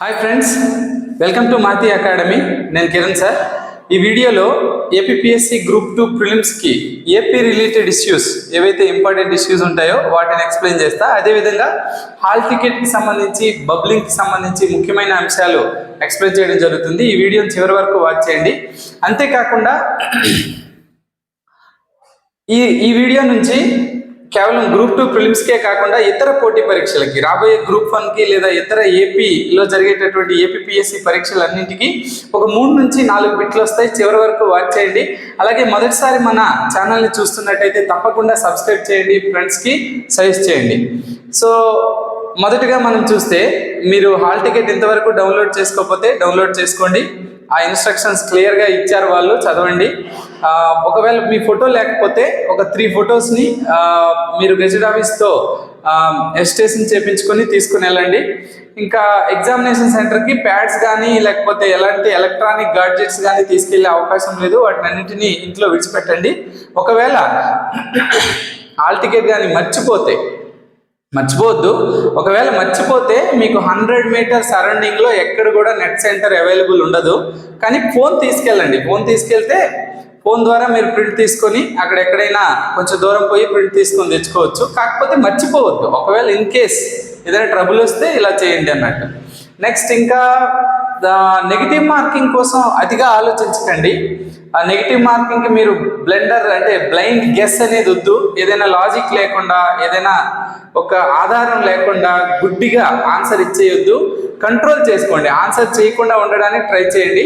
Hi friends welcome to Mathi academy నేను Kiran sir ఈ వీడియోలో ఏపీఎస్సి గ్రూప్ టూ ప్రిలిమ్స్కి ఏపీ రిలేటెడ్ ఇష్యూస్ ఏవైతే ఇంపార్టెంట్ ఇష్యూస్ ఉంటాయో వాటిని ఎక్స్ప్లెయిన్ చేస్తా. అదేవిధంగా హాల్ టికెట్కి సంబంధించి బబ్లింగ్కి సంబంధించి ముఖ్యమైన అంశాలు ఎక్స్ప్లెయిన్ చేయడం జరుగుతుంది. ఈ వీడియోని చివరి వరకు వాచ్ చేయండి. అంతేకాకుండా ఈ ఈ వీడియో నుంచి కేవలం గ్రూప్ టూ ప్రిలిమ్స్కే కాకుండా ఇతర పోటీ పరీక్షలకి రాబోయే గ్రూప్ వన్కి లేదా ఇతర ఏపీలో జరిగేటటువంటి ఏపీఎస్సి పరీక్షలన్నింటికి ఒక మూడు నుంచి నాలుగు బిట్లు వస్తాయి. చివరి వరకు వాచ్ చేయండి. అలాగే మొదటిసారి మన ఛానల్ని చూస్తున్నట్టయితే తప్పకుండా సబ్స్క్రైబ్ చేయండి. ఫ్రెండ్స్కి సజెస్ట్ చేయండి. సో మొదటగా మనం చూస్తే మీరు హాల్ టికెట్ ఇంతవరకు డౌన్లోడ్ చేసుకోకపోతే డౌన్లోడ్ చేసుకోండి. ఆ ఇన్స్ట్రక్షన్స్ క్లియర్గా ఇచ్చారు వాళ్ళు. చదవండి. ఒకవేళ మీ ఫోటో లేకపోతే ఒక త్రీ ఫొటోస్ని మీరు గెజెట్ ఆఫీస్తో ఎస్టేషన్ చేపించుకొని తీసుకుని వెళ్ళండి. ఇంకా ఎగ్జామినేషన్ సెంటర్కి ప్యాడ్స్ కానీ లేకపోతే ఎలాంటి ఎలక్ట్రానిక్ గాడ్జెట్స్ కానీ తీసుకెళ్ళే అవకాశం లేదు. వాటిని అన్నింటినీ ఇంట్లో విడిచిపెట్టండి. ఒకవేళ హాల్ టికెట్ కానీ మర్చిపోతే మర్చిపోవద్దు. ఒకవేళ మర్చిపోతే మీకు హండ్రెడ్ మీటర్ సరౌండింగ్లో ఎక్కడ కూడా నెట్ సెంటర్ అవైలబుల్ ఉండదు. కానీ ఫోన్ తీసుకెళ్ళండి. ఫోన్ తీసుకెళ్తే ఫోన్ ద్వారా మీరు ప్రింట్ తీసుకొని అక్కడ ఎక్కడైనా కొంచెం దూరం పోయి ప్రింట్ తీసుకొని తెచ్చుకోవచ్చు. కాకపోతే మర్చిపోవద్దు. ఒకవేళ ఇన్ కేస్ ఏదైనా ట్రబుల్ వస్తే ఇలా చేయండి అన్నట్టు. నెక్స్ట్ ఇంకా నెగిటివ్ మార్కింగ్ కోసం అతిగా ఆలోచించకండి. ఆ నెగిటివ్ మార్కింగ్ మీరు బ్లెండర్ అంటే బ్లైండ్ గెస్ అనేది వద్దు. ఏదైనా లాజిక్ లేకుండా ఏదైనా ఒక ఆధారం లేకుండా గుడ్డిగా ఆన్సర్ ఇచ్చేయొద్దు. కంట్రోల్ చేసుకోండి. ఆన్సర్ చేయకుండా ఉండడానికి ట్రై చేయండి.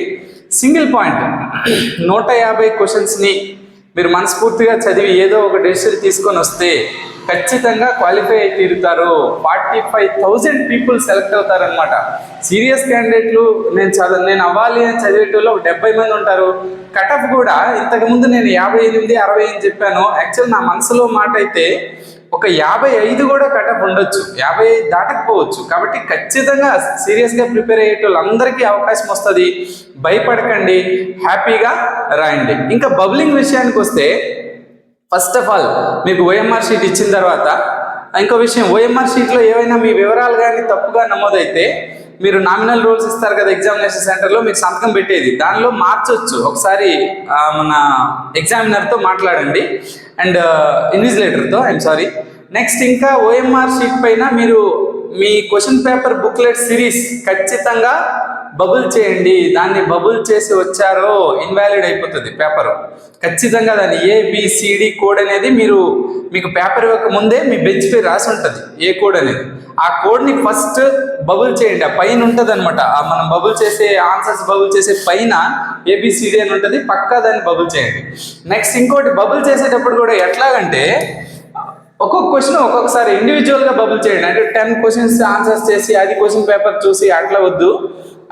సింగిల్ పాయింట్ నూట యాభై క్వశ్చన్స్ని మీరు మనస్ఫూర్తిగా చదివి ఏదో ఒక డెసిషన్ తీసుకొని వస్తే ఖచ్చితంగా క్వాలిఫై అయి తీరుతారు. Forty five thousand people select అవుతారనమాట సీరియస్ క్యాండిడేట్లు నేను చదువు నేను అవ్వాలి అని చదివేటోళ్ళు ఒక డెబ్బై మంది ఉంటారు. కటఫ్ కూడా ఇంతకుముందు నేను యాభై ఎనిమిది అరవై అని చెప్పాను. యాక్చువల్ నా మనసులో మాట అయితే ఒక యాభై ఐదు కూడా కటప్ ఉండొచ్చు. యాభై ఐదు దాటకపోవచ్చు కాబట్టి ఖచ్చితంగా సీరియస్గా ప్రిపేర్ అయ్యేటోళ్ళందరికీ అవకాశం వస్తుంది. భయపడకండి. హ్యాపీగా రాయండి. ఇంకా బబ్లింగ్ విషయానికి వస్తే ఫస్ట్ ఆఫ్ ఆల్ మీకు ఓఎంఆర్ షీట్ ఇచ్చిన తర్వాత ఇంకో విషయం ఓఎంఆర్ షీట్లో ఏవైనా మీ వివరాలు కానీ తప్పుగా నమోదైతే మీరు నామినల్ రూల్స్ ఇస్తారు కదా ఎగ్జామినేషన్ సెంటర్లో మీకు సంతకం పెట్టేది. దానిలో మార్చొచ్చు. ఒకసారి మన ఎగ్జామినర్తో మాట్లాడండి. అండ్ ఇన్విజిలేటర్తో ఐఎమ్ సారీ నెక్స్ట్ ఇంకా ఓఎంఆర్ షీట్ పైన మీరు మీ క్వశ్చన్ పేపర్ బుక్లెట్ సిరీస్ ఖచ్చితంగా బబుల్ చేయండి దాన్ని బబుల్ చేసి వచ్చారో ఇన్వాలిడ్ అయిపోతుంది పేపర్. ఖచ్చితంగా దాన్ని ఏబిసిడి కోడ్ అనేది మీరు మీకు పేపర్ ఇవ్వక ముందే మీ బెంచ్ పై రాసి ఉంటుంది ఏ కోడ్ అనేది. ఆ కోడ్ని ఫస్ట్ బబుల్ చేయండి ఆ పైన ఉంటుంది అనమాట మనం బబుల్ చేసే ఆన్సర్స్ బబుల్ చేసే పైన ఏబిసిడి అని ఉంటుంది పక్కా దాన్ని బబుల్ చేయండి. నెక్స్ట్ ఇంకోటి బబుల్ చేసేటప్పుడు కూడా ఎట్లాగంటే ఒక్కొక్క క్వశ్చన్ ఒక్కొక్కసారి ఇండివిజువల్గా బబుల్ చేయండి. అంటే టెన్ క్వశ్చన్స్ ఆన్సర్స్ చేసి అది క్వశ్చన్ పేపర్ చూసి అట్లా వద్దు.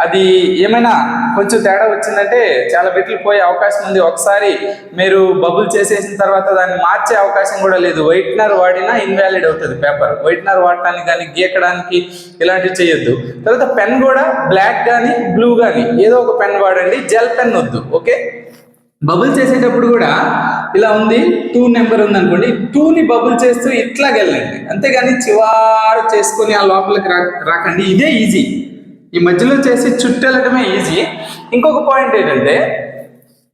అది ఏమైనా కొంచెం తేడా వచ్చిందంటే చాలా బిట్లు పోయే అవకాశం ఉంది. ఒకసారి మీరు బబుల్ చేసేసిన తర్వాత దాన్ని మార్చే అవకాశం కూడా లేదు. వైట్నర్ వాడినా ఇన్వాలిడ్ అవుతుంది పేపర్. వైట్నర్ వాడటానికి కానీ గీకడానికి ఇలాంటివి చేయొద్దు. తర్వాత పెన్ కూడా బ్లాక్ కానీ బ్లూ కానీ ఏదో ఒక పెన్ వాడండి. జెల్ పెన్ వద్దు. ఓకే? బబుల్ చేసేటప్పుడు కూడా ఇలా ఉంది. టూ నెంబర్ ఉంది అనుకోండి టూని బబుల్ చేస్తూ ఇట్లా వెళ్ళండి అంతేగాని చివారు చేసుకొని ఆ లోపలికి రా రాకండి. ఇదే ఈజీ. ఈ మధ్యలో చేసి చుట్టెళ్ళడమే ఈజీ ఇంకొక పాయింట్ ఏంటంటే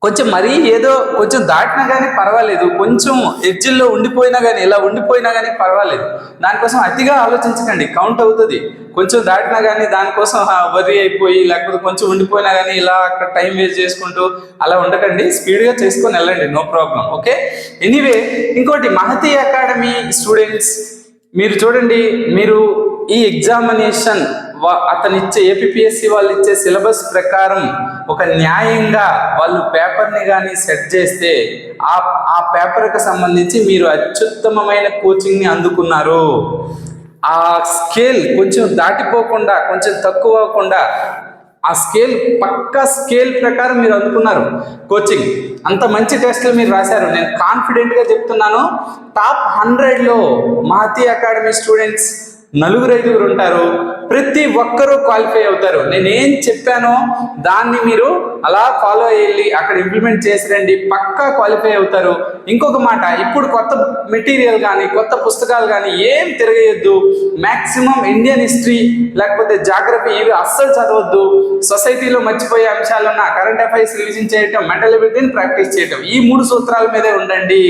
కొంచెం మరీ ఏదో కొంచెం దాటినా కానీ పర్వాలేదు. కొంచెం ఎడ్జిల్లో ఉండిపోయినా కానీ ఇలా ఉండిపోయినా కానీ పర్వాలేదు. దానికోసం అతిగా ఆలోచించకండి. కౌంట్ అవుతుంది. కొంచెం దాటినా కానీ దానికోసం వరి అయిపోయి లేకపోతే కొంచెం ఉండిపోయినా కానీ ఇలా అక్కడ టైం వేస్ట్ చేసుకుంటూ అలా ఉండకండి. స్పీడ్గా చేసుకొని వెళ్ళండి. నో ప్రాబ్లం ఓకే ఎనీవే ఇంకోటి మహతి అకాడమీ స్టూడెంట్స్ మీరు చూడండి మీరు ఈ ఎగ్జామినేషన్ అతను ఇచ్చే ఏపీఎస్సి వాళ్ళు ఇచ్చే సిలబస్ ప్రకారం ఒక న్యాయంగా వాళ్ళు పేపర్ని కానీ సెట్ చేస్తే ఆ ఆ పేపర్కి సంబంధించి మీరు అత్యుత్తమమైన కోచింగ్ని అందుకున్నారు. ఆ స్కేల్ కొంచెం దాటిపోకుండా కొంచెం తక్కువ అవ్వకుండా ఆ స్కేల్ పక్కా స్కేల్ ప్రకారం మీరు అందుకున్నారు కోచింగ్. అంత మంచి టెస్ట్లు మీరు రాశారు. నేను కాన్ఫిడెంట్గా చెప్తున్నాను టాప్ హండ్రెడ్లో మహతి అకాడమీ స్టూడెంట్స్ నలుగురు ఐదుగురు ఉంటారు. ప్రతి ఒక్కరూ క్వాలిఫై అవుతారు. నేను ఏం చెప్పానో దాన్ని మీరు అలా ఫాలో అయ్యి అక్కడ ఇంప్లిమెంట్ చేసి రండి పక్కా క్వాలిఫై అవుతారు. ఇంకొక మాట ఇప్పుడు కొత్త మెటీరియల్ కానీ కొత్త పుస్తకాలు కానీ ఏం తిరగేయద్దు. మ్యాక్సిమం ఇండియన్ హిస్టరీ లేకపోతే జాగ్రఫీ ఇవి అస్సలు చదవద్దు. సొసైటీలో మర్చిపోయే అంశాలున్న కరెంట్ అఫైర్స్ రివిజన్ చేయటం మెంటల్ ఎబిలిటీని ప్రాక్టీస్ చేయటం ఈ మూడు సూత్రాల మీదే ఉండండి.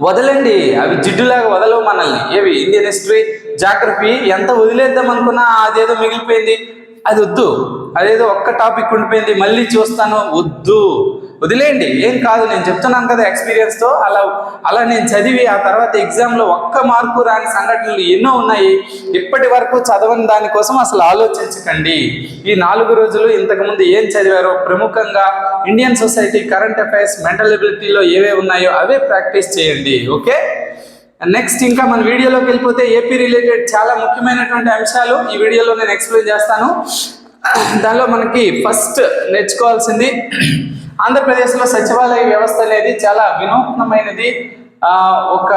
వదలండి. అవి జిడ్డులాగా వదలవు మనల్ని. ఏవి? ఇండియన్ హిస్టరీ జాగ్రఫీ ఎంత వదిలేద్దాం అనుకున్నా అదేదో మిగిలిపోయింది. అది వద్దు. అదేదో ఒక్క టాపిక్ ఉండిపోయింది. మళ్ళీ చూస్తాను. వద్దు. వదిలేయండి. ఏం కాదు నేను చెప్తున్నాను కదా ఎక్స్పీరియన్స్తో అలా అలా నేను చదివి ఆ తర్వాత ఎగ్జామ్లో ఒక్క మార్కు రాని సంఘటనలు ఎన్నో ఉన్నాయి. ఇప్పటి వరకు చదవని దానికోసం అసలు ఆలోచించకండి. ఈ నాలుగు రోజులు ఇంతకుముందు ఏం చదివారో ప్రముఖంగా Indian society current affairs mental ఎబిలిటీలో ఏవే ఉన్నాయో అవే ప్రాక్టీస్ చేయండి. ఓకే? నెక్స్ట్ ఇంకా మన వీడియోలోకి వెళ్ళిపోతే ఏపీ రిలేటెడ్ చాలా ముఖ్యమైనటువంటి అంశాలు. ఈ వీడియోలో నేను ఎక్స్ప్లెయిన్ చేస్తాను. దానిలో మనకి ఫస్ట్ నేర్చుకోవాల్సింది ఆంధ్రప్రదేశ్లో సచివాలయ వ్యవస్థ అనేది చాలా వినూత్నమైనది. ఒక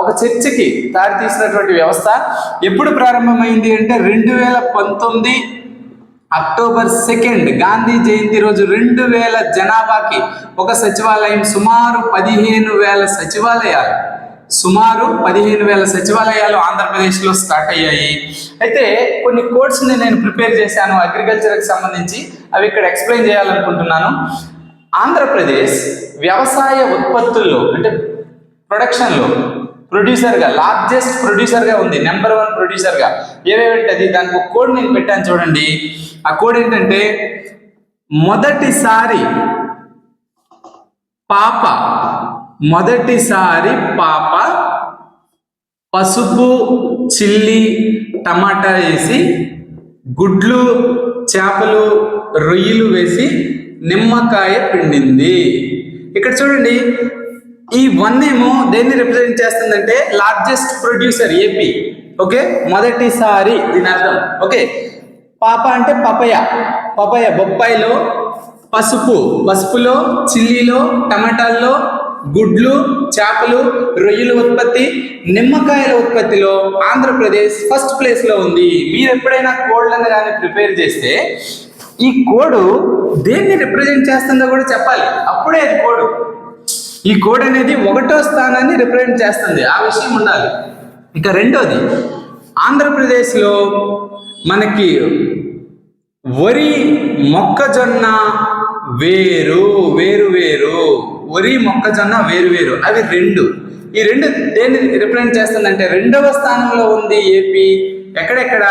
ఒక చర్చకి దారితీసినటువంటి వ్యవస్థ. ఎప్పుడు ప్రారంభమైంది అంటే రెండు వేల పంతొమ్మిది అక్టోబర్ సెకండ్ గాంధీ జయంతి రోజు రెండు వేల జనాభాకి ఒక సచివాలయం సుమారు పదిహేను వేల సచివాలయాలు. సుమారు పదిహేను వేల సచివాలయాలు ఆంధ్రప్రదేశ్లో స్టార్ట్ అయ్యాయి. అయితే కొన్ని కోడ్స్ని నేను ప్రిపేర్ చేశాను అగ్రికల్చర్కి సంబంధించి. అవి ఇక్కడ ఎక్స్ప్లెయిన్ చేయాలనుకుంటున్నాను. ఆంధ్రప్రదేశ్ వ్యవసాయ ఉత్పత్తుల్లో అంటే ప్రొడక్షన్లో ప్రొడ్యూసర్గా లార్జెస్ట్ ప్రొడ్యూసర్గా ఉంది నెంబర్ వన్ ప్రొడ్యూసర్గా ఏవేవంటే అది దానికి ఒక కోడ్ నేను పెట్టాను చూడండి. ఆ కోడ్ ఏంటంటే మొదటిసారి పాప మొదటిసారి పాప పసుపు చిల్లి టమాటా వేసి గుడ్లు చేపలు రొయ్యలు వేసి నిమ్మకాయ పిండింది. ఇక్కడ చూడండి ఈ వన్ ఏమో దేన్ని రిప్రజెంట్ చేస్తుందంటే లార్జెస్ట్ ప్రొడ్యూసర్ ఏపీ ఓకే? మొదటిసారి దీని అర్థం. ఓకే? పాప అంటే పపయ పపయ బొప్పాయిలో పసుపు. పసుపులో చిల్లీలో టమాటాల్లో గుడ్లు చేపలు రొయ్యల ఉత్పత్తి నిమ్మకాయల ఉత్పత్తిలో ఆంధ్రప్రదేశ్ ఫస్ట్ ప్లేస్లో ఉంది. మీరు ఎప్పుడైనా కోడ్లను కానీ ప్రిపేర్ చేస్తే ఈ కోడ్ దేన్ని రిప్రజెంట్ చేస్తుందో కూడా చెప్పాలి. అప్పుడే అది కోడ్. ఈ కోడ్ అనేది ఒకటో స్థానాన్ని రిప్రజెంట్ చేస్తుంది. ఆ విషయం ఉండాలి. ఇక రెండోది ఆంధ్రప్రదేశ్లో మనకి వరి మొక్కజొన్న వేరు వేరు వేరు. వరి మొక్కజొన్న వేరు వేరు. అవి రెండు. ఈ రెండు దేన్ని రిప్రజెంట్ చేస్తుందంటే రెండవ స్థానంలో ఉంది ఏపీ. ఎక్కడెక్కడ?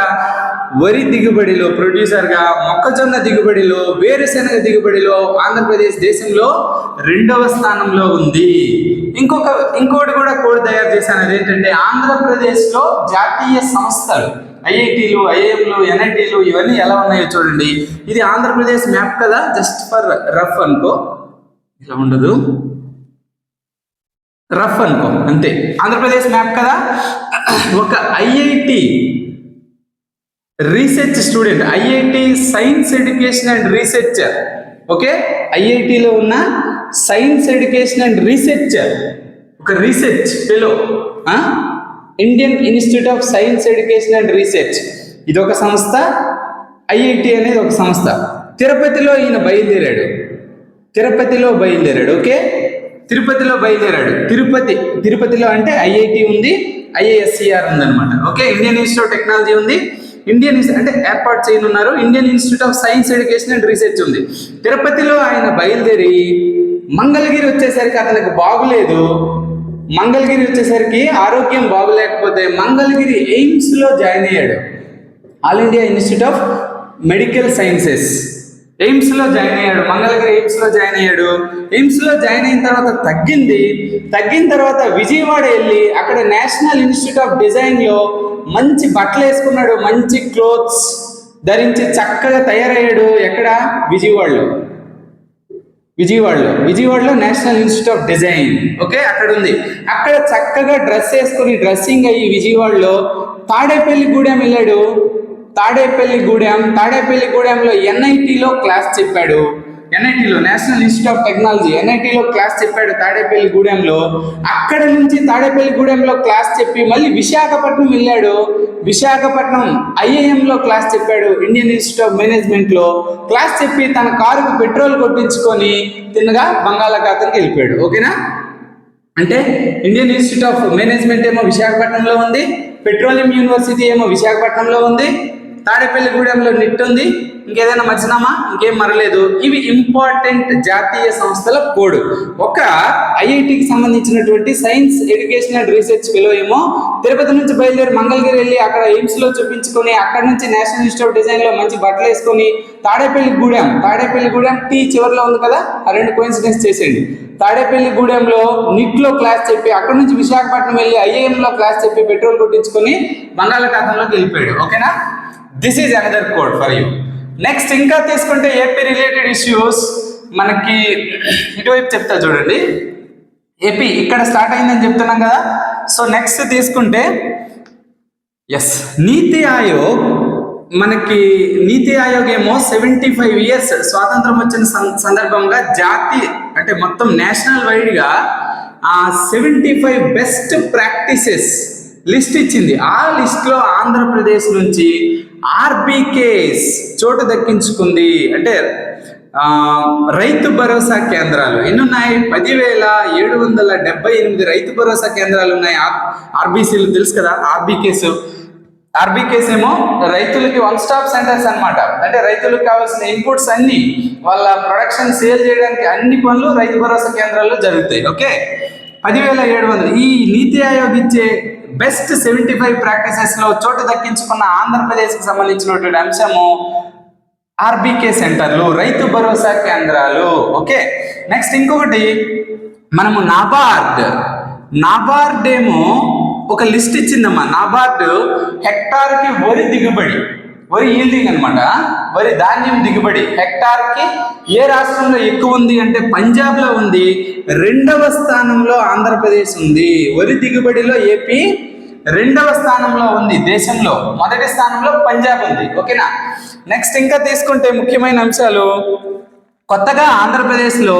వరి దిగుబడిలో ప్రొడ్యూసర్గా మొక్కజొన్న దిగుబడిలో వేరుశెనగ దిగుబడిలో ఆంధ్రప్రదేశ్ దేశంలో రెండవ స్థానంలో ఉంది. ఇంకొక ఇంకోటి కూడా కోడ్ తయారు చేశాను. అదేంటంటే ఆంధ్రప్రదేశ్లో జాతీయ సంస్థలు ఐఐటీలు ఐఐఎంలు ఎన్ఐటీలు ఇవన్నీ ఎలా ఉన్నాయో చూడండి. ఇది ఆంధ్రప్రదేశ్ మ్యాప్ కదా? జస్ట్ ఫర్ రఫ్ అనుకో. ఇలా ఉండదు. రఫ్ అనుకో అంతే. ఆంధ్రప్రదేశ్ మ్యాప్ కదా? ఒక IIT research student IIT science education and researcher okay ఐఐటిలో ఉన్న సైన్స్ ఎడ్యుకేషన్ అండ్ రీసెర్చర్ ఒక research fellow Indian institute of science education and research ఇది ఒక సంస్థ. ఐఐటి అనేది ఒక సంస్థ. తిరుపతిలో ఈయన బయలుదేరాడు. తిరుపతిలో బయలుదేరాడు. ఓకే? తిరుపతిలో బయలుదేరాడు. తిరుపతి తిరుపతిలో అంటే ఐఐటి ఉంది. ఐఐఎస్సిఆర్ ఉందన్నమాట. Okay? Indian institute of technology ఉంది. ఇండియన్ అంటే ఏర్పాటు చేయనున్నారు. Indian institute of science education and research ఉంది. తిరుపతిలో ఆయన బయలుదేరి మంగళగిరి వచ్చేసరికి అతనికి బాగులేదు. మంగళగిరి వచ్చేసరికి ఆరోగ్యం బాగులేకపోతే మంగళగిరి ఎయిమ్స్లో జాయిన్ అయ్యాడు. All India institute of medical sciences ఎయిమ్స్లో join అయ్యాడు. మంగళగిరి ఎయిమ్స్లో జాయిన్ అయ్యాడు. ఎయిమ్స్లో జాయిన్ అయిన తర్వాత తగ్గింది. తగ్గిన తర్వాత విజయవాడ వెళ్ళి అక్కడ నేషనల్ ఇన్స్టిట్యూట్ ఆఫ్ డిజైన్లో మంచి బట్టలు వేసుకున్నాడు మంచి క్లోత్స్ ధరించి చక్కగా తయారయ్యాడు. ఎక్కడ? విజయవాడలో. విజయవాడలో. విజయవాడలో national institute of design okay? అక్కడ ఉంది అక్కడ చక్కగా డ్రెస్ వేసుకుని డ్రెస్సింగ్ అయ్యి విజయవాడలో తాడేపల్లి గూడెం వెళ్ళాడు. తాడేపల్లి గూడెం తాడేపల్లి గూడెంలో ఎన్ఐటిలో క్లాస్ చెప్పాడు. ఎన్ఐటిలో నేషనల్ ఇన్స్టిట్యూట్ ఆఫ్ టెక్నాలజీ ఎన్ఐటిలో క్లాస్ చెప్పాడు తాడేపల్లి గూడెంలో. అక్కడ నుంచి తాడేపల్లి గూడెంలో క్లాస్ చెప్పి మళ్ళీ విశాఖపట్నం వెళ్ళాడు. విశాఖపట్నం ఐఐఎంలో క్లాస్ చెప్పాడు ఇండియన్ ఇన్స్టిట్యూట్ ఆఫ్ మేనేజ్మెంట్లో క్లాస్ చెప్పి తన కారుకు పెట్రోల్ కొట్టించుకొని తిన్నగా బంగాళాఖాతానికి వెళ్ళిపోయాడు. ఓకేనా? అంటే ఇండియన్ ఇన్స్టిట్యూట్ ఆఫ్ మేనేజ్మెంట్ ఏమో విశాఖపట్నంలో ఉంది పెట్రోలియం యూనివర్సిటీ ఏమో విశాఖపట్నంలో ఉంది తాడేపల్లిగూడెంలో నిట్ ఉంది ఇంకేదైనా మర్చినామా? ఇంకేం మరలేదు. ఇవి ఇంపార్టెంట్ జాతీయ సంస్థల కోడ్. ఒక ఐఐటికి సంబంధించినటువంటి science education and research fellow ఏమో తిరుపతి నుంచి బయలుదేరి మంగళగిరి వెళ్ళి అక్కడ ఎయిమ్స్లో చూపించుకొని అక్కడ నుంచి నేషనల్ ఇన్స్టిట్యూట్ ఆఫ్ డిజైన్లో మంచి బట్టలు వేసుకొని తాడేపల్లి గూడెం. తాడేపల్లి గూడెం టీ చివరిలో ఉంది కదా? ఆ రెండు కోయిన్సిడెన్స్ చేసేయండి. తాడేపల్లి గూడెంలో నిట్లో క్లాస్ చెప్పి అక్కడ నుంచి విశాఖపట్నం వెళ్ళి ఐఏఎం లో క్లాస్ చెప్పి పెట్రోల్ కొట్టించుకొని బంగాళాఖాతంలోకి వెళ్ళిపోయాడు. ఓకేనా? This is another code for you next ఇంకా తీసుకుంటే ఏపీ రిలేటెడ్ ఇష్యూస్ మనకి ఇటువైపు చెప్తా చూడండి. ఏపీ ఇక్కడ స్టార్ట్ అయిందని చెప్తున్నాం కదా. సో నెక్స్ట్ తీసుకుంటే ఎస్ నీతి ఆయోగ్ మనకి నీతి ఆయోగ్ ఏమో సెవెంటీ ఫైవ్ ఇయర్స్ స్వాతంత్రం వచ్చిన సందర్భంగా జాతి అంటే మొత్తం నేషనల్ వైడ్గా ఆ seventy five best practices list ఇచ్చింది. ఆ లిస్ట్లో ఆంధ్రప్రదేశ్ నుంచి ఆర్బీకేస్ చోటు దక్కించుకుంది. అంటే రైతు భరోసా కేంద్రాలు ఎన్నున్నాయి? పదివేల ఏడు వందల డెబ్బై ఎనిమిది రైతు భరోసా కేంద్రాలు ఉన్నాయి. ఆర్బీసీలు తెలుసు కదా ఆర్బీకేస్. ఆర్బీకేస్ ఏమో రైతులకి వన్ స్టాప్ సెంటర్స్ అన్నమాట. అంటే రైతులకు కావాల్సిన ఇన్పుట్స్ అన్ని వాళ్ళ ప్రొడక్షన్ సేల్ చేయడానికి అన్ని పనులు రైతు భరోసా కేంద్రాల్లో జరుగుతాయి. ఓకే? పదివేల ఏడు వందలు ఈ నీతి ఆయోగ్ ఇచ్చే బెస్ట్ సెవెంటీ ఫైవ్ ప్రాక్టీసెస్లో చోటు దక్కించుకున్న ఆంధ్రప్రదేశ్కి సంబంధించినటువంటి అంశము ఆర్బీకే సెంటర్లు రైతు భరోసా కేంద్రాలు. ఓకే నెక్స్ట్ ఇంకొకటి మనము నాబార్డ్. నాబార్డ్ ఏమో ఒక లిస్ట్ ఇచ్చిందమ్మా. నాబార్డ్ హెక్టార్కి వరి దిగుబడి. వరి ఈల్డింగ్ అనమాట వరి ధాన్యం దిగుబడి. హెక్టార్కి ఏ రాష్ట్రంలో ఎక్కువ ఉంది అంటే పంజాబ్లో ఉంది. రెండవ స్థానంలో ఆంధ్రప్రదేశ్ ఉంది. వరి దిగుబడిలో ఏపీ రెండవ స్థానంలో ఉంది దేశంలో. మొదటి స్థానంలో పంజాబ్ ఉంది. ఓకేనా? నెక్స్ట్ ఇంకా తీసుకుంటే ముఖ్యమైన అంశాలు. కొత్తగా ఆంధ్రప్రదేశ్లో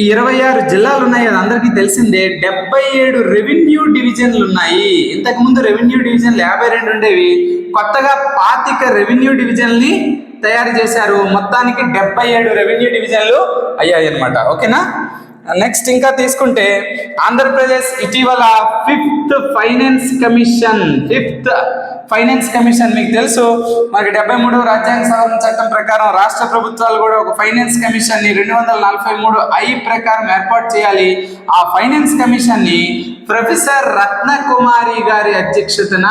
ఈ ఇరవై ఆరు జిల్లాలు ఉన్నాయి అది అందరికీ తెలిసిందే. డెబ్బై ఏడు రెవెన్యూ డివిజన్లు ఉన్నాయి ఇంతకు ముందు రెవెన్యూ డివిజన్లు యాభై రెండు ఉండేవి. కొత్తగా పాతిక రెవెన్యూ డివిజన్ని తయారు చేశారు. మొత్తానికి డెబ్బై ఏడు రెవెన్యూ డివిజన్లు అయ్యాయి అనమాట ఓకేనా? నెక్స్ట్ ఇంకా తీసుకుంటే ఆంధ్రప్రదేశ్ ఇటీవల fifth finance commission fifth finance commission మీకు తెలుసు. మనకి డెబ్బై మూడవ రాజ్యాంగ సవరణ చట్టం ప్రకారం రాష్ట్ర ప్రభుత్వాలు కూడా ఒక ఫైనాన్స్ కమిషన్ని రెండు వందల నలభై మూడు ఐ ప్రకారం ఏర్పాటు చేయాలి. ఆ ఫైనాన్స్ కమిషన్ని ప్రొఫెసర్ రత్నకుమారి గారి అధ్యక్షతన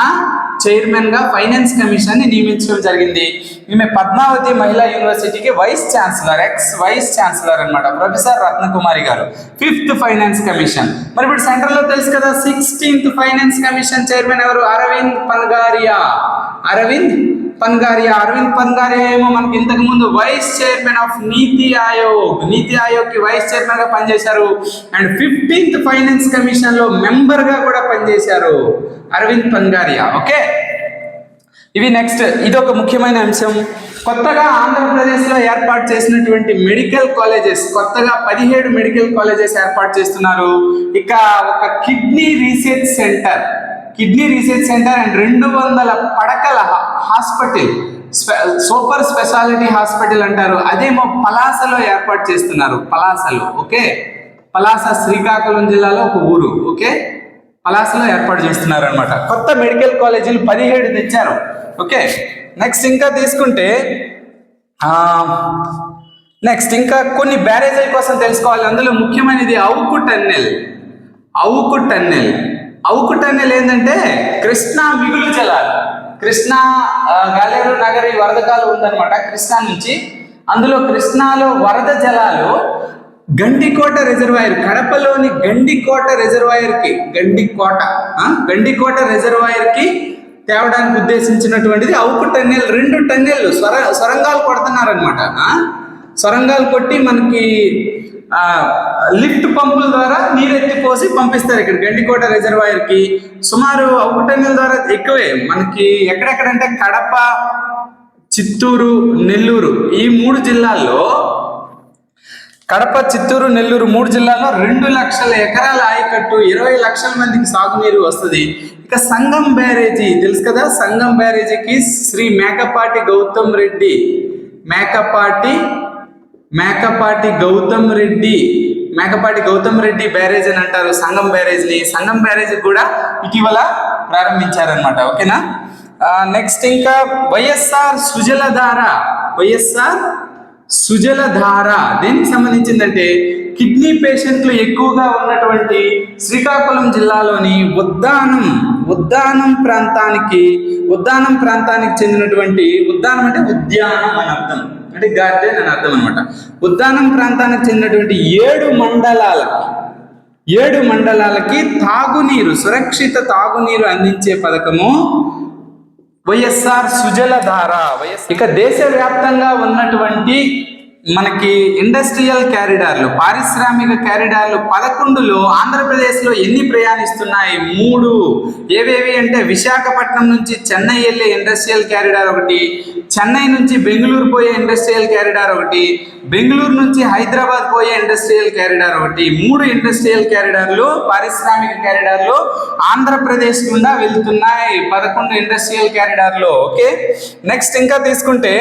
చైర్మన్గా ఫైనాన్స్ కమిషన్ని నియమించడం జరిగింది. ఈమె పద్మావతి మహిళా యూనివర్సిటీకి vice chancellor ex vice chancellor అనమాట ప్రొఫెసర్ రత్నకుమారి గారు. ఫిఫ్త్ ఫైనాన్స్ కమిషన్ మరి ఇప్పుడు సెంటర్లో తెలుసు కదా సిక్స్టీన్త్ ఫైనాన్స్ కమిషన్ చైర్మన్ ఎవరు? అరవింద్ పన్గారియా అరవింద్ పన్గారియా అరవింద్ పన్గారి ఏమో మనకి ఇంతకు ముందు vice chairman of NITI Aayog. NITI ఆయోగ్కి vice చైర్మన్గా పనిచేశారు. అండ్ ఫిఫ్టీన్త్ ఫైనాన్స్ కమిషన్లో మెంబర్గా కూడా పనిచేశారు అరవింద్ పన్గారియా ఓకే? ఇవి నెక్స్ట్ ఇది ఒక ముఖ్యమైన అంశం. కొత్తగా ఆంధ్రప్రదేశ్లో ఏర్పాటు చేసినటువంటి మెడికల్ కాలేజెస్ కొత్తగా పదిహేడు మెడికల్ కాలేజెస్ ఏర్పాటు చేస్తున్నారు. ఇక ఒక kidney research centre. Kidney research centre and రెండు వందల పడకల హా- హాస్పిటల్ స్పె- సూపర్ స్పెషాలిటీ హాస్పిటల్ అంటారు. అదేమో పలాసలో ఏర్పాటు చేస్తున్నారు. పలాసలో ఓకే? పలాస శ్రీకాకుళం జిల్లాలో ఒక ఊరు ఓకే? పలాసలో ఏర్పాటు చేస్తున్నారు అనమాట కొత్త మెడికల్ కాలేజీలు పదిహేడు తెచ్చారు ఓకే? నెక్స్ట్ ఇంకా తీసుకుంటే నెక్స్ట్ ఇంకా కొన్ని బ్యారేజీల కోసం తెలుసుకోవాలి. అందులో ముఖ్యమైనది అవుకు టన్నెల్. అవుకు టన్నెల్. అవుకు ఏంటంటే కృష్ణా మిగులు జలాలు. కృష్ణా గాలేరు నగరి వరద కాలం ఉందన్నమాట కృష్ణా నుంచి. అందులో కృష్ణాలో వరద జలాలు గండికోట రిజర్వాయర్ కడపలోని గండికోట రిజర్వాయర్కి గండికోట గండికోట రిజర్వాయర్కి తేవడానికి ఉద్దేశించినటువంటిది అవుకు టన్నెల్ రెండు టన్నెల్ స్వర సొరంగాలు కొడుతున్నారనమాట సొరంగాలు కొట్టి మనకి లిఫ్ట్ పంపుల ద్వారా నీరెత్తి పోసి పంపిస్తారు ఇక్కడ. గండికోట రిజర్వాయర్కి సుమారు అవుకు ద్వారా ఎక్కువే. మనకి ఎక్కడెక్కడంటే కడప చిత్తూరు నెల్లూరు. ఈ మూడు జిల్లాల్లో కడప చిత్తూరు నెల్లూరు మూడు జిల్లాల్లో రెండు లక్షల ఎకరాల ఆయకట్టు ఇరవై లక్షల మందికి సాగునీరు వస్తుంది. ఇక సంగం బ్యారేజీ తెలుసు కదా? సంగం బ్యారేజీకి శ్రీ మేకపాటి గౌతమ్ రెడ్డి. మేకపాటి మేకపాటి గౌతమ్ రెడ్డి మేకపాటి గౌతమ్ రెడ్డి బ్యారేజ్ అని అంటారు. సంగం బ్యారేజ్ని. సంగం బ్యారేజ్ కూడా ఇటీవల ప్రారంభించారనమాట ఓకేనా? నెక్స్ట్ ఇంకా వైఎస్ఆర్ సుజలధార. వైఎస్ఆర్ సుజలధార. దేనికి సంబంధించిందంటే కిడ్నీ పేషెంట్లు ఎక్కువగా ఉన్నటువంటి శ్రీకాకుళం జిల్లాలోని ఉద్దానం ఉద్దానం ప్రాంతానికి ఉద్దానం ప్రాంతానికి చెందినటువంటి ఉద్దానం అంటే ఉద్యానం అని అర్థం. అంటే గార్డెన్ అని అర్థం అనమాట ఉద్దానం ప్రాంతానికి చెందినటువంటి ఏడు మండలాలకి ఏడు మండలాలకి తాగునీరు సురక్షిత తాగునీరు అందించే పథకము వైఎస్ఆర్ సుజలధార వైఎస్ ఇక దేశవ్యాప్తంగా ఉన్నటువంటి మనకి ఇండస్ట్రియల్ క్యారిడార్లు పారిశ్రామిక క్యారిడార్లు పదకొండులో ఆంధ్రప్రదేశ్లో ఎన్ని ప్రయాణిస్తున్నాయి? మూడు. ఏవేవి అంటే విశాఖపట్నం నుంచి చెన్నై వెళ్ళే ఇండస్ట్రియల్ క్యారిడార్ ఒకటి చెన్నై నుంచి బెంగళూరు పోయే ఇండస్ట్రియల్ క్యారిడార్ ఒకటి బెంగళూరు నుంచి హైదరాబాద్ పోయే ఇండస్ట్రియల్ క్యారిడార్ ఒకటి. మూడు ఇండస్ట్రియల్ క్యారిడార్లు పారిశ్రామిక క్యారిడార్లు ఆంధ్రప్రదేశ్ గుండా వెళ్తున్నాయి. పదకొండు ఇండస్ట్రియల్ క్యారిడార్లు ఓకే? నెక్స్ట్ ఇంకా తీసుకుంటే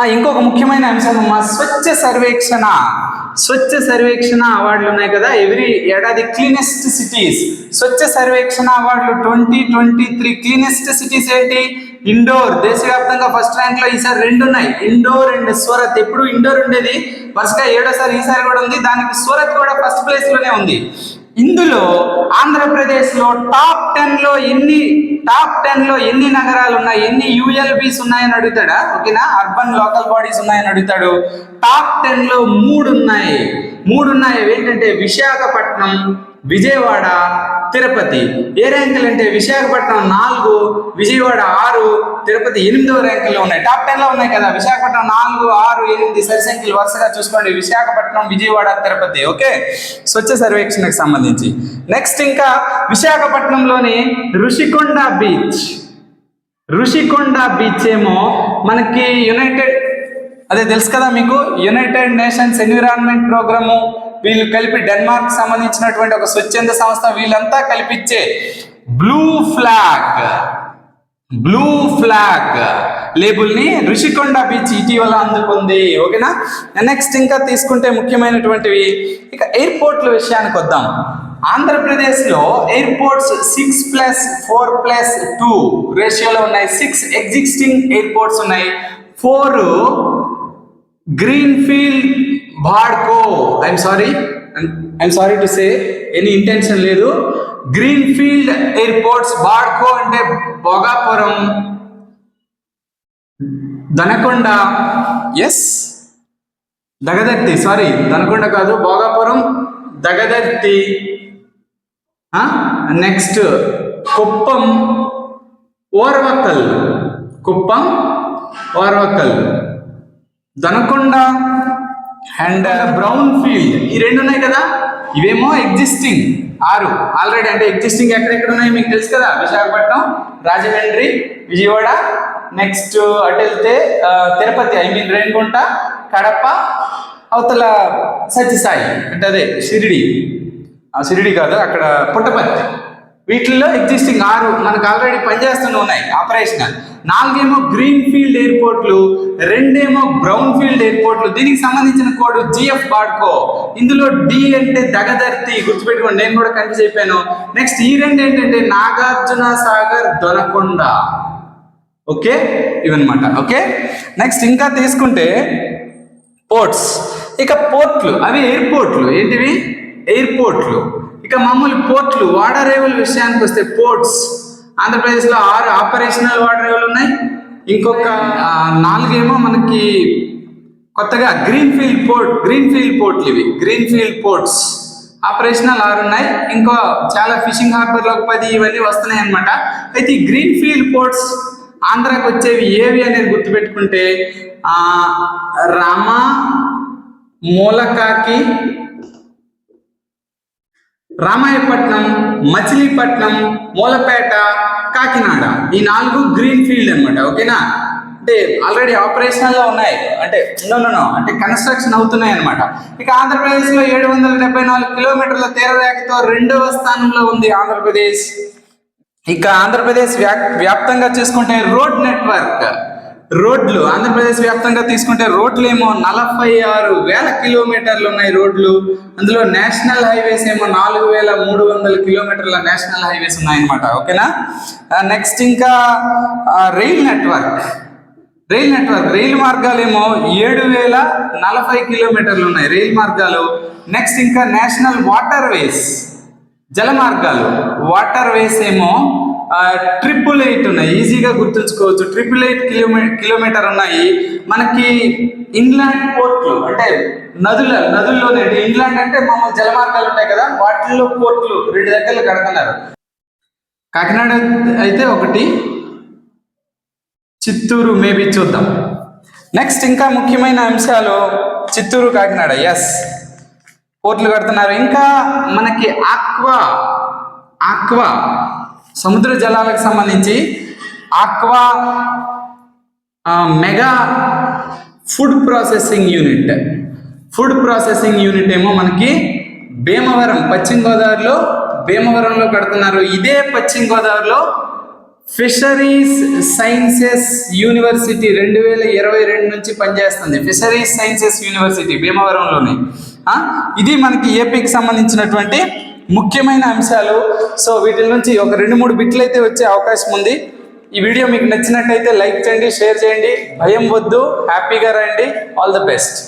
ఇంకొక ముఖ్యమైన అంశం మా స్వచ్ఛ సర్వేక్షణ. స్వచ్ఛ సర్వేక్షణ అవార్డులు ఉన్నాయి కదా ఎవ్రీ ఏడాది క్లీనెస్ట్ సిటీస్. స్వచ్ఛ సర్వేక్షణ అవార్డులు twenty twenty three cleanest cities ఏంటి? ఇండోర్. దేశవ్యాప్తంగా ఫస్ట్ ర్యాంక్లో ఈసారి రెండు ఉన్నాయి. ఇండోర్ అండ్ సూరత్ ఎప్పుడు ఇండోర్ ఉండేది? వరుసగా ఏడోసారి ఈసారి కూడా ఉంది. దానికి సూరత్ కూడా ఫస్ట్ ప్లేస్లోనే ఉంది. ఇందులో ఆంధ్రప్రదేశ్లో టాప్ టెన్లో ఎన్ని టాప్ టెన్లో ఎన్ని నగరాలు ఉన్నాయి? ఎన్ని యూఎల్బీస్ ఉన్నాయని అడుగుతాడా? ఓకేనా? అర్బన్ లోకల్ బాడీస్ ఉన్నాయని అడుగుతాడు. టాప్ టెన్లో మూడు ఉన్నాయి. మూడు ఉన్నాయి. ఏంటంటే విశాఖపట్నం విజయవాడ తిరుపతి. ఏ ర్యాంకులు అంటే విశాఖపట్నం నాలుగు విజయవాడ ఆరు తిరుపతి ఎనిమిదవ ర్యాంకుల్లో ఉన్నాయి. టాప్ టెన్లో ఉన్నాయి కదా. విశాఖపట్నం నాలుగు ఆరు ఎనిమిది సరి సంఖ్యలు వరుసగా చూసుకోండి. విశాఖపట్నం విజయవాడ తిరుపతి. ఓకే? స్వచ్ఛ సర్వేక్షణకు సంబంధించి. నెక్స్ట్ ఇంకా విశాఖపట్నంలోని ఋషికొండ బీచ్. ఋషికొండ బీచ్ ఏమో మనకి యునైటెడ్ అదే తెలుసు కదా మీకు? యునైటెడ్ నేషన్స్ ఎన్విరాన్మెంట్ ప్రోగ్రాము వీళ్ళు కలిపి డెన్మార్క్ సంబంధించినటువంటి ఒక స్వచ్ఛంద సంస్థ వీళ్ళంతా కలిపిచ్చే బ్లూ ఫ్లాగ్. బ్లూ ఫ్లాగ్ లేబుల్ని ఋషికొండ బీచ్ ఇటీవల అందుకుంది. ఓకేనా? నెక్స్ట్ ఇంకా తీసుకుంటే ముఖ్యమైనటువంటివి. ఇక ఎయిర్పోర్ట్ల విషయానికి వద్దాం. ఆంధ్రప్రదేశ్లో airports six plus four plus two రేషియోలో ఉన్నాయి. సిక్స్ ఎగ్జిస్టింగ్ ఎయిర్పోర్ట్స్ ఉన్నాయి. Four green బాడ్కో I'm sorry I'm sorry to say any intention లేదు. గ్రీన్ ఫీల్డ్ ఎయిర్పోర్ట్స్ బాడ్కో అంటే భోగాపురం. దనకొండ ఎస్ దగదర్తి సారీ దనకొండ కాదు Bhogapuram Dagadarthi next Kuppam Orvakal. Kuppam Orvakal. Donakonda and brown field ఈ రెండు ఉన్నాయి కదా? ఇవేమో ఎగ్జిస్టింగ్ ఆరు. ఆల్రెడీ అంటే ఎగ్జిస్టింగ్ ఎక్కడెక్కడ ఉన్నాయి మీకు తెలుసు కదా? విశాఖపట్నం రాజమండ్రి విజయవాడ నెక్స్ట్ అటు వెళ్తే తిరుపతి ఐ మీన్ రేణిగుంట కడప అవతల సత్యసాయి. అంటే అదే షిరిడి. ఆ షిరిడి కాదు అక్కడ పుట్టపర్తి. వీటిల్లో ఎగ్జిస్టింగ్ ఆరు మనకు ఆల్రెడీ పనిచేస్తూనే ఉన్నాయి ఆపరేషనల్ నాలుగేమో గ్రీన్ ఫీల్డ్ ఎయిర్పోర్ట్లు రెండేమో బ్రౌన్ ఫీల్డ్ ఎయిర్పోర్ట్లు దీనికి సంబంధించిన కోడ్ జిఎఫ్ బాడ్కో ఇందులో డి అంటే దగదర్తి గుర్తుపెట్టుకోండి నేను కూడా కన్ఫ్యూజ్ అయిపోయాను. నెక్స్ట్ ఈ రెండు ఏంటంటే నాగార్జున సాగర్ దొనకొండ. ఓకే? ఇవన్నమాట ఓకే? నెక్స్ట్ ఇంకా తీసుకుంటే పోర్ట్స్ ఇక పోర్ట్లు అవి ఎయిర్పోర్ట్లు ఏంటివి? ఎయిర్పోర్ట్లు ఇక మామూలు పోర్ట్లు వాటర్ రేవుల విషయానికి వస్తే పోర్ట్స్. ఆంధ్రప్రదేశ్లో ఆరు ఆపరేషనల్ వాటర్ రేవులు ఉన్నాయి. ఇంకొక నాలుగేమో మనకి కొత్తగా green field port green field పోర్ట్లు ఇవి. Green field ports. ఆపరేషనల్ ఆరు ఉన్నాయి. ఇంకో చాలా ఫిషింగ్ హార్బర్లోకి పది ఇవన్నీ వస్తున్నాయి అనమాట అయితే ఈ గ్రీన్ ఫీల్డ్ పోర్ట్స్ ఆంధ్రాకి వచ్చేవి ఏవి అనేది గుర్తుపెట్టుకుంటే రామ మూలకాకి రామాయపట్నం మచిలీపట్నం మూలపేట కాకినాడ ఈ నాలుగు గ్రీన్ ఫీల్డ్ అన్నమాట ఓకేనా? అంటే ఆల్రెడీ ఆపరేషనల్లో ఉన్నాయి. అంటే నో అంటే కన్స్ట్రక్షన్ అవుతున్నాయి అనమాట ఇక ఆంధ్రప్రదేశ్లో ఏడు వందల డెబ్బై నాలుగు కిలోమీటర్ల తీరరేఖతో రెండవ స్థానంలో ఉంది ఆంధ్రప్రదేశ్. ఇక ఆంధ్రప్రదేశ్ వ్యాప్ వ్యాప్తంగా చూసుకుంటే రోడ్ నెట్వర్క్. రోడ్లు. ఆంధ్రప్రదేశ్ వ్యాప్తంగా తీసుకుంటే రోడ్లు ఏమో నలభై ఆరు వేల కిలోమీటర్లు ఉన్నాయి రోడ్లు. అందులో నేషనల్ హైవేస్ ఏమో నాలుగు వేల మూడు వందల కిలోమీటర్ల నేషనల్ హైవేస్ ఉన్నాయన్నమాట. ఓకేనా? నెక్స్ట్ ఇంకా రైల్ నెట్వర్క్. Rail network. రైలు మార్గాలు ఏమో ఏడు వేల నలభై కిలోమీటర్లు ఉన్నాయి రైలు మార్గాలు. నెక్స్ట్ ఇంకా నేషనల్ వాటర్ వేస్. జల మార్గాలు వాటర్ వేస్ ఏమో ట్రిపుల్ ఎయిట్ ఉన్నాయి. ఈజీగా గుర్తుంచుకోవచ్చు. ట్రిపుల్ ఎయిట్ కిలోమీ కిలోమీటర్ ఉన్నాయి. మనకి ఇంగ్లాండ్ పోర్ట్లు అంటే నదుల నదుల్లోనే ఇంగ్లాండ్ అంటే మామూలు జలమార్గాలు ఉంటాయి కదా వాటిల్లో పోర్ట్లు రెండు దగ్గరలు కడుతున్నారు. కాకినాడ అయితే ఒకటి చిత్తూరు మేబీ చూద్దాం. నెక్స్ట్ ఇంకా ముఖ్యమైన అంశాలు చిత్తూరు కాకినాడ. ఎస్ పోర్ట్లు కడుతున్నారు. ఇంకా మనకి ఆక్వా ఆక్వా. సముద్ర జలాలకు సంబంధించి aqua mega food processing unit. Food processing unit ఏమో మనకి భీమవరం పశ్చిమ గోదావరిలో భీమవరంలో కడుతున్నారు. ఇదే పశ్చిమ గోదావరిలో ఫిషరీస్ సైన్సెస్ యూనివర్సిటీ రెండు వేల ఇరవై రెండు నుంచి పనిచేస్తుంది. ఫిషరీస్ సైన్సెస్ యూనివర్సిటీ భీమవరంలోని. ఇది మనకి ఏపీకి సంబంధించినటువంటి ముఖ్యమైన అంశాలు. సో వీటి నుంచి ఒక రెండు మూడు బిట్లు అయితే వచ్చే అవకాశం ఉంది. ఈ వీడియో మీకు నచ్చినట్టయితే లైక్ చేయండి షేర్ చేయండి. భయం వద్దు. హ్యాపీగా రండి. All the best.